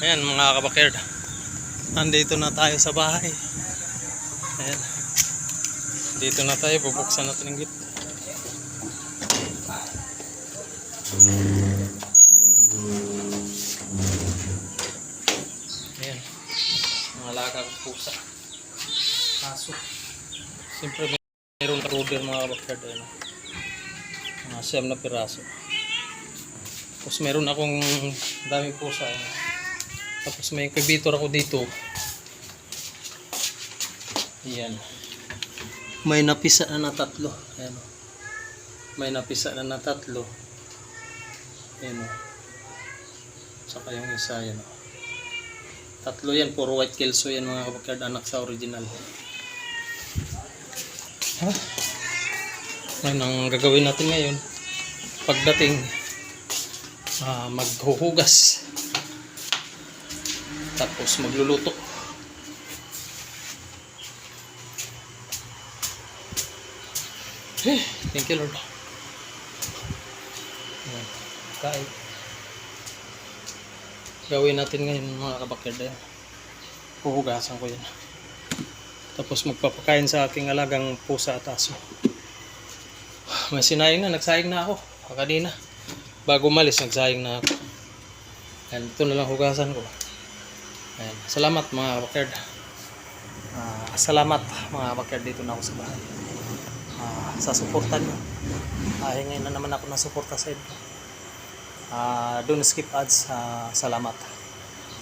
Ayan mga kabakerd. Nandito na tayo sa bahay. Ayan. Dito na tayo. Bubuksan natin ang gate. Ayan. Mga alaga ng pusa. Aso. Siyempre may mayroong ruder mga kabakerd. Ayan. Mga siyam na piraso. Tapos meron akong daming pusa. Ayan. Tapos may incubator ako dito. Ayan. May napisa na na tatlo. Ayan. o. May napisa na na tatlo. Ayan o. Saka yung isa yan o. Tatlo yan. Puro white kelso yan mga kapagkard anak sa original. Ha? May nang gagawin natin ngayon. Pagdating ah, maghuhugas. Tapos magluluto. Eh, thank you Lord. Ayan, Kain. Gawin natin ngayon mga kabakerd. Ayan. Puhugasan ko yan. Tapos magpapakain sa aking alagang pusa at aso. May sinayang na, nagsayang na ako. Kanina. Bago malis, nagsayang na ako. Ayan, ito na lang hugasan ko. Ayan. Salamat mga bakerd. Ah, salamat mga bakerd dito na ako sa bahay. Ah, sa suporta nyo. Ah, hingin na naman ako ng suporta sa inyo. Ah, don't skip ads. Ah, salamat.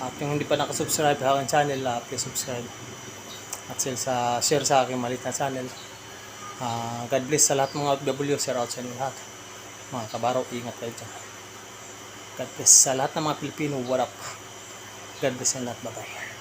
At yung hindi pa nakasubscribe sa aking channel, ah, please subscribe. At share sa, share sa aking maliit na channel. Ah, God bless sa lahat mga OFW. Share out sa inyo lahat. Mga kabaro, ingat kayo dyan. God bless sa lahat ng mga Pilipino. What up? God bless sa lahat. Bye-bye.